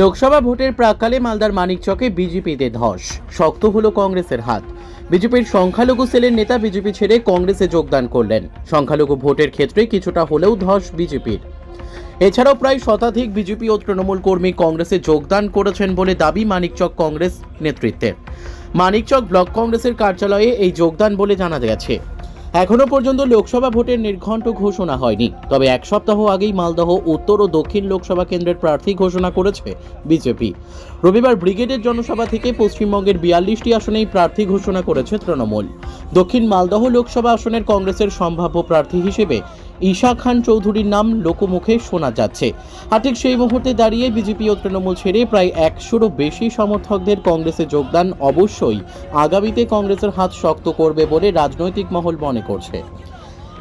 লোকসভা ভোটের প্রাককালে মালদার মানিকচকে বিজেপিতে ধস। শক্ত হলো কংগ্রেসের হাত। বিজেপির সংখ্যালঘু সেলের নেতা বিজেপি ছেড়ে কংগ্রেসে যোগদান করলেন। সংখ্যালঘু ভোটের ক্ষেত্রে কিছুটা হলেও ধস বিজেপির। এছাড়াও প্রায় শতাধিক বিজেপি ও তৃণমূল কর্মী কংগ্রেসে যোগদান করেছেন বলে দাবি মানিকচক কংগ্রেস নেতৃত্বের। মানিকচক ব্লক কংগ্রেসের কার্যালয়ে এই যোগদান বলে জানা গেছে। এখনও পর্যন্ত লোকসভা ভোটের নির্ঘণ্ট ঘোষণা হয়নি। তবে এক সপ্তাহ আগেই মালদহ, উত্তর ও দক্ষিণ লোকসভা কেন্দ্রের প্রার্থী ঘোষণা করেছে বিজেপি। রবিবার ব্রিগেডের জনসভা থেকে পশ্চিমবঙ্গের বিয়াল্লিশটি আসনেই প্রার্থী ঘোষণা করেছে তৃণমূল। দক্ষিণ মালদহ লোকসভা আসনের কংগ্রেসের সম্ভাব্য প্রার্থী হিসেবে ঈশা খান চৌধুরীর নাম লোকমুখে শোনা যাচ্ছে। আর ঠিক সেই মুহূর্তে দাঁড়িয়ে বিজেপি ও তৃণমূল ছেড়ে প্রায় একশোরও বেশি সমর্থকদের কংগ্রেসে যোগদান অবশ্যই আগামীতে কংগ্রেসের হাত শক্ত করবে বলে রাজনৈতিক মহল মনে করছে।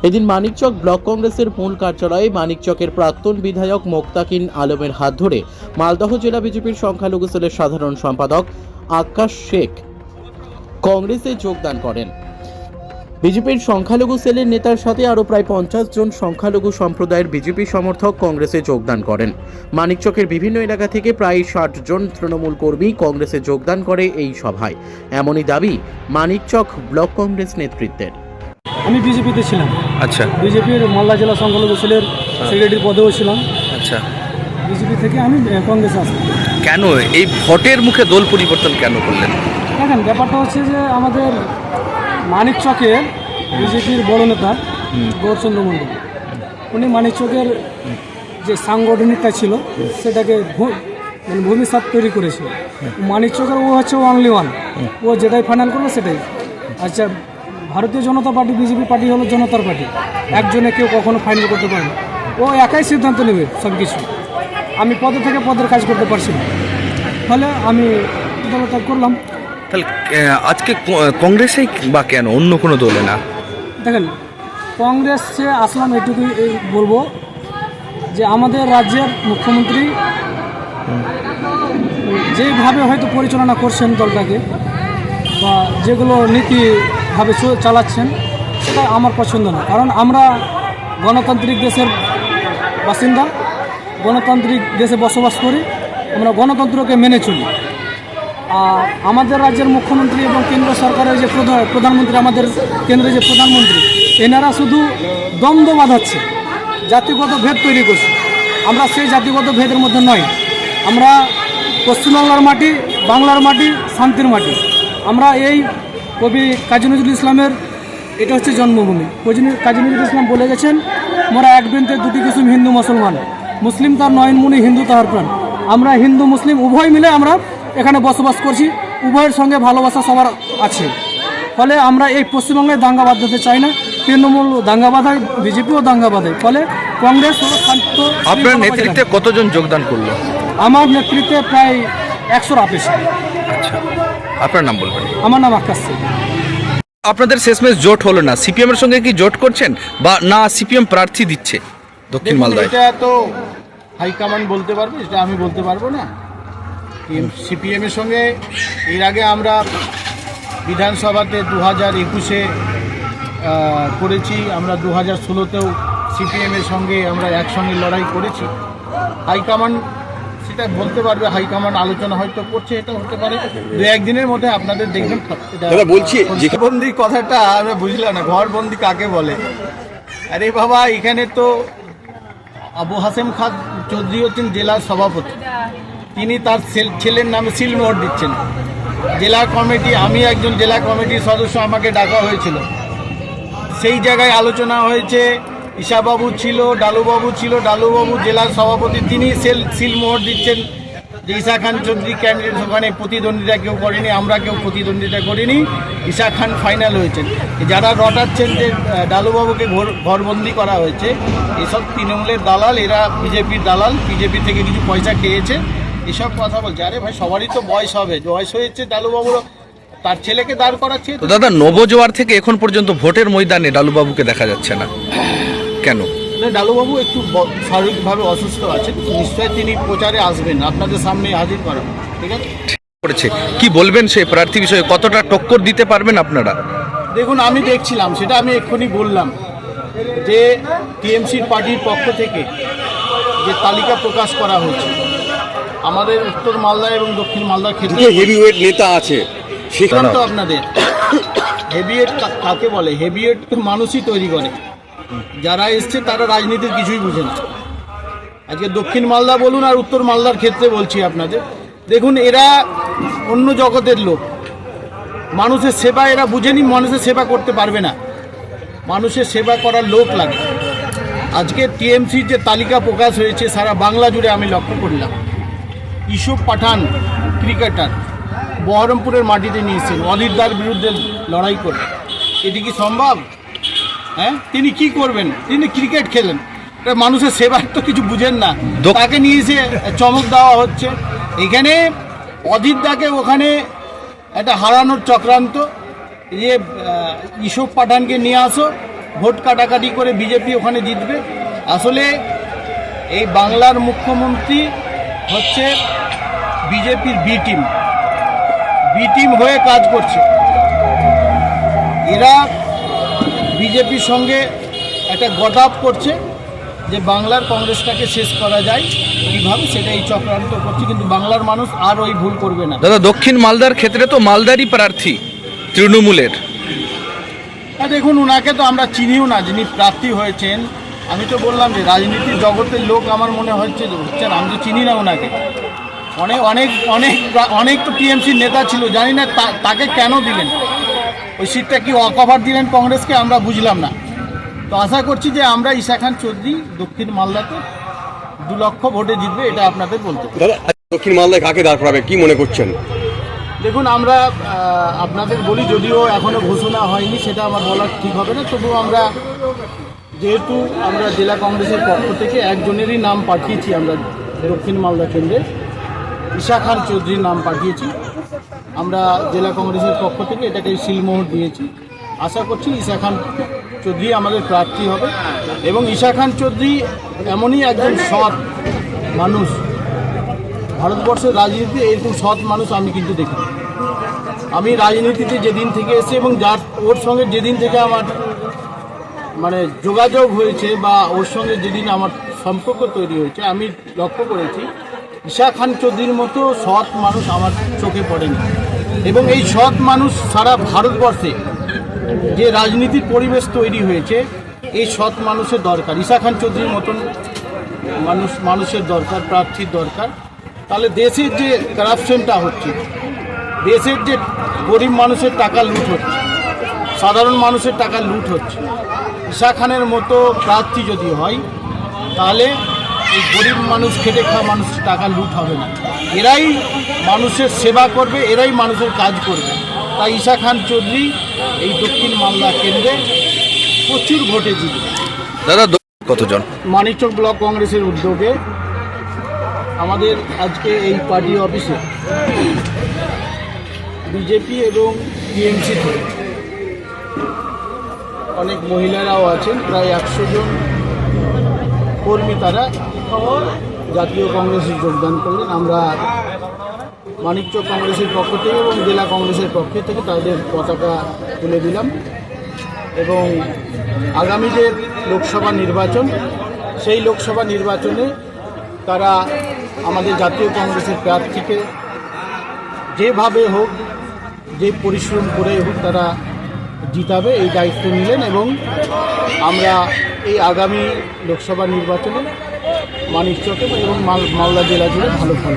এদিন মানিকচক ব্লক কংগ্রেসের মূল কার্যালয়ে মানিকচকের প্রাক্তন বিধায়ক মোক্তাকিন আলমের হাত ধরে মালদহ জেলা বিজেপির সংখ্যালঘু সেলের সাধারণ সম্পাদক আকাশ শেখ কংগ্রেসে যোগদান করেন। বিজেপির সংখ্যালঘু সেলের নেতার সাথে আরও প্রায় পঞ্চাশ জন সংখ্যালঘু সম্প্রদায়ের বিজেপি সমর্থক কংগ্রেসে যোগদান করেন। মানিকচকের বিভিন্ন এলাকা থেকে প্রায় ষাট জন তৃণমূল কর্মী কংগ্রেসে যোগদান করে এই সভায়। এমনই দাবি মানিকচক ব্লক কংগ্রেস নেতৃত্বের। আমি বিজেপিতে ছিলাম। আচ্ছা। বিজেপির মালদা জেলা সংখ্যালঘু সেলের সেক্রেটারি পদেও ছিলাম। আচ্ছা। বিজেপি থেকে আমি কংগ্রেসে আসি কেন? এই ভোটের মুখে দল পরিবর্তন কেন করলেন? দেখেন ব্যাপারটা হচ্ছে যে আমাদের মানিক চকের বিজেপির বড় নেতা, গৌরচন্দ্র মণ্ডল। উনি মানিক চকের যে সাংগঠনিকটা ছিল, সেটাকে মানে ভূমিসাত তৈরি করেছিল। মানিক চকের ও হচ্ছে অনলি ওয়ান। ও যেটাই ফাইনাল করবে, সেটাই। আচ্ছা ভারতীয় জনতা পার্টি, বিজেপি পার্টি হলো জনতার পার্টি। একজনে কেউ কখনো ফাইনাল করতে পারে না। ও একাই সিদ্ধান্ত নেবে সব কিছু আমি পদে থেকে পদের কাজ করতে পারছি না। ফলে আমি দলত্যাগ করলাম। তাহলে আজকে কংগ্রেসেই বা কেন? অন্য কোনো দলে না? দেখেন, কংগ্রেসে আসলাম এটুকুই বলব যে আমাদের রাজ্যের মুখ্যমন্ত্রী যেভাবে হয়তো পরিচালনা করছেন দলটাকে বা যেগুলো নীতিভাবে চালাচ্ছেন, সেটা আমার পছন্দ না। কারণ আমরা গণতান্ত্রিক দেশের বাসিন্দা, গণতান্ত্রিক দেশে বসবাস করি, আমরা গণতন্ত্রকে মেনে চলি। আমাদের রাজ্যের মুখ্যমন্ত্রী এবং কেন্দ্র সরকারের যে প্রধা- প্রধানমন্ত্রী, আমাদের কেন্দ্রের যে প্রধানমন্ত্রী, এনারা শুধু দ্বন্দ্ব বাঁধাচ্ছে, জাতিগত ভেদ তৈরি করছে। আমরা সেই জাতিগত ভেদের মধ্যে নয় আমরা পশ্চিমবাংলার মাটি, বাংলার মাটি, শান্তির মাটি। আমরা এই কবি কাজী নজরুল ইসলামের, এটা হচ্ছে জন্মভূমি। কাজী নজরুল ইসলাম বলে গেছেন, মোরা এক বৃন্তে দুটি কিসুম হিন্দু মুসলমান। মুসলিম তার নয়ন মুনি হিন্দু তাহার প্রাণ। আমরা হিন্দু, মুসলিম, উভয় মিলে আমরা এখানে বসবাস করছি। উভয়ের সঙ্গে ভালোবাসা সবার আছে। ফলে আমরা এই পশ্চিমবঙ্গে দাঙ্গা বাঁধাতে চাই না। তৃণমূল দাঙ্গা বাঁধায় বিজেপিও দাঙ্গা বাঁধায় ফলে কংগ্রেস আপনার নেতৃত্বে কতজন যোগদান করল? আমার নেতৃত্বে প্রায় একশোর আপেছে আচ্ছা। আপনার নাম বলবেন। আমার নাম আকাশ সিং। আপনাদের শেষমেশ জোট হলো না। সিপিএম এর সঙ্গে কি জোট করছেন? বা না সিপিএম প্রার্থী দিচ্ছে দক্ষিণ মালদায়? এটা তো হাইকমান্ড বলতে পারবে এটা আমি বলতে পারব না। সিপিএম এর সঙ্গে এর আগে আমরা বিধানসভাতে দু হাজার একুশে করেছি। আমরা দু হাজার ষোলোতেও সিপিএমের সঙ্গে আমরা একসঙ্গে লড়াই করেছি। হাইকমান্ড সেটা বলতে পারবে হাইকমান্ড আলোচনা হয়তো করছে এটা হতে পারে। দু একদিনের মধ্যে আপনাদের দেখবেন। দাদা, বলছি ঘরবন্দি কথাটা আমি বুঝলাম না ঘরবন্দি কাকে বলে? আরে বাবা এখানে তো আবু হাসেম খান চৌধুরী হচ্ছেন জেলার সভাপতি। তিনি তার ছেল- ছেলের নামে সিলমোহর দিচ্ছেন। জেলা কমিটি, আমি একজন জেলা কমিটির সদস্য, আমাকে ডাকা হয়েছিল। সেই জায়গায় আলোচনা হয়েছে, ঈশাবাবু ছিল, ডালুবাবু ছিল, ডালুবাবু জেলার সভাপতি, তিনি সেল সিলমোহর দিচ্ছেন। যে ঈশা খান চৌধুরী ক্যান্ডিডেট, ওখানে প্রতিদ্বন্দ্বিতা কেউ করেনি, আমরা কেউ প্রতিদ্বন্দ্বিতা করিনি, ঈশা খান ফাইনাল হয়েছেন। যারা রটাচ্ছেন যে ডালুবাবুকে ঘর ঘরবন্দি করা হয়েছে, এসব তৃণমূলের দালাল, এরা বিজেপির দালাল, বিজেপি থেকে কিছু পয়সা খেয়েছে। এসব কথা বলছে। আরে ভাই সবারই তো বয়স হবে। বয়স হয়েছে ডালুবাবুর তার ছেলেকে দাঁড় করাচ্ছে। তো দাদা নবজোয়ার থেকে এখন পর্যন্ত ভোটের ময়দানে ডালুবাবুকে দেখা যাচ্ছে না। কেন? ডালুবাবু একটু শারীরিকভাবে অসুস্থ আছেন। নিশ্চয়ই তিনি প্রচারে আসবেন। আপনাদের সামনে হাজির করাবো ঠিক আছে? করেছে। কি বলবেন সেই প্রার্থী বিষয়ে? কতটা টক্কর দিতে পারবেন আপনারা? দেখুন আমি দেখছিলাম সেটা আমি এক্ষুনি বললাম যে টিএমসির পার্টির পক্ষ থেকে যে তালিকা প্রকাশ করা হয়েছে। আমাদের উত্তর মালদা এবং দক্ষিণ মালদার ক্ষেত্রে হেভিওয়েট নেতা আছে সেখানে তো আপনাদের। হেভিয়েট কাকে বলে? হেভিয়েট তো মানুষই তৈরি করে। যারা এসছে তারা রাজনীতির কিছুই বুঝে না। আজকে দক্ষিণ মালদা বলুন আর উত্তর মালদার ক্ষেত্রে বলছি আপনাদের। দেখুন এরা অন্য জগতের লোক। মানুষের সেবা এরা বুঝেনি মানুষের সেবা করতে পারবে না। মানুষের সেবা করার লোক লাগে। আজকে টিএমসির যে তালিকা প্রকাশ হয়েছে সারা বাংলা জুড়ে আমি লক্ষ্য করলাম। ইসুফ পাঠান ক্রিকেটার। বহরমপুরের মাটিতে নিয়েছেন। অলিরদার বিরুদ্ধে লড়াই করে। এটি কি সম্ভব? হ্যাঁ? তিনি কি করবেন? তিনি ক্রিকেট খেলেন। মানুষের সেবার তো কিছু বুঝেন না। দক- তাকে নিয়ে এসে চমক দেওয়া হচ্ছে। এখানে অদিতদাকে ওখানে একটা হারানোর চক্রান্ত। যে ইসব পাঠানকে নিয়ে আসো। ভোট কাটাকাটি করে বিজেপি ওখানে জিতবে। আসলে এই বাংলার মুখ্যমন্ত্রী হচ্ছে বিজেপির বি টিম বি টিম হয়ে কাজ করছে। এরা বিজেপির সঙ্গে একটা গট আপ করছে যে বাংলার কংগ্রেসটাকে শেষ করা যায়। কীভাবে সেটা এই চক্রান্ত করছে কিন্তু বাংলার মানুষ আর ওই ভুল করবে না। দাদা দক্ষিণ মালদার ক্ষেত্রে তো মালদারই প্রার্থী তৃণমূলের। আর দেখুন ওনাকে তো আমরা চিনিও না যিনি প্রার্থী হয়েছেন আমি তো বললাম যে রাজনীতির জগতের লোক আমার মনে হচ্ছে যে হচ্ছেন আমি তো চিনি না ওনাকে। অনেক অনেক অনেক অনেক তো টিএমসির নেতা ছিল জানি না তাকে কেন দিলেন? ওই সিটটা কি অকভার দিলেন কংগ্রেসকে? আমরা বুঝলাম না। তো আশা করছি যে আমরা ঈশা খান চৌধুরী দক্ষিণ মালদাতে দু লক্ষ ভোটে জিতবে এটা আপনাদের বলতে দক্ষিণ মালদায় কাকে দাঁড় করাবে? কি মনে করছেন? দেখুন আমরা আপনাদের বলি যদিও এখনও ঘোষণা হয়নি সেটা আমার বলা ঠিক হবে না তবুও আমরা যেহেতু আমরা জেলা কংগ্রেসের পক্ষ থেকে একজনেরই নাম পাঠিয়েছি আমরা দক্ষিণ মালদা কেন্দ্রে ঈশা খান চৌধুরীর নাম পাঠিয়েছি। আমরা জেলা কংগ্রেসের পক্ষ থেকে এটাকে শিলমোহর দিয়েছি। আশা করছি ঈশা খান চৌধুরী আমাদের প্রার্থী হবে এবং ঈশা খান চৌধুরী এমনই একজন সৎ মানুষ। ভারতবর্ষের রাজনীতিতে এরকম সৎ মানুষ আমি কিন্তু দেখি আমি রাজনীতিতে যেদিন থেকে এসে এবং যার ওর সঙ্গে যেদিন থেকে আমার মানে যোগাযোগ হয়েছে বা ওর সঙ্গে যেদিন আমার সম্পর্ক তৈরি হয়েছে, আমি লক্ষ্য করেছি, ঈশা খান চৌধুরীর মতো সৎ মানুষ আমার চোখে পড়েনি। এবং এই সৎ মানুষ সারা ভারতবর্ষে যে রাজনীতির পরিবেশ তৈরি হয়েছে, এই সৎ মানুষের দরকার। ঈশা খান চৌধুরীর মতন মানুষ, মানুষের দরকার, প্রার্থীর দরকার। তাহলে দেশের যে কারাপশনটা হচ্ছে, দেশের যে গরিব মানুষের টাকা লুট হচ্ছে, সাধারণ মানুষের টাকা লুট হচ্ছে ঈশা খানের মতো প্রার্থী যদি হয় তাহলে এই গরিব মানুষ খেটে খাওয়া মানুষের টাকা লুট হবে না। এরাই মানুষের সেবা করবে এরাই মানুষের কাজ করবে। তাই ঈশা খান চৌধুরী এই দক্ষিণ মালদা কেন্দ্রে প্রচুর ভোটে জিতবে। দাদা কতজন? মানিকচক ব্লক কংগ্রেসের উদ্যোগে আমাদের আজকে এই পার্টি অফিসে বিজেপি এবং টিএমসি থেকে অনেক মহিলারাও আছেন, প্রায় একশো জন কর্মী তারা জাতীয় কংগ্রেসে যোগদান করলেন। আমরা মানিকচক কংগ্রেসের পক্ষ থেকে এবং জেলা কংগ্রেসের পক্ষ থেকে তাদের পতাকা তুলে দিলাম এবং আগামী যে লোকসভা নির্বাচন, সেই লোকসভা নির্বাচনে তারা আমাদের জাতীয় কংগ্রেসের প্রার্থীকে যেভাবে হোক, যে পরিশ্রম করে হোক তারা জিতাবে, এই দায়িত্ব নিলেন এবং আমরা এই আগামী লোকসভা নির্বাচনে মানিকচকে এবং মাল মালদা জেলা জুড়ে ভালো ফল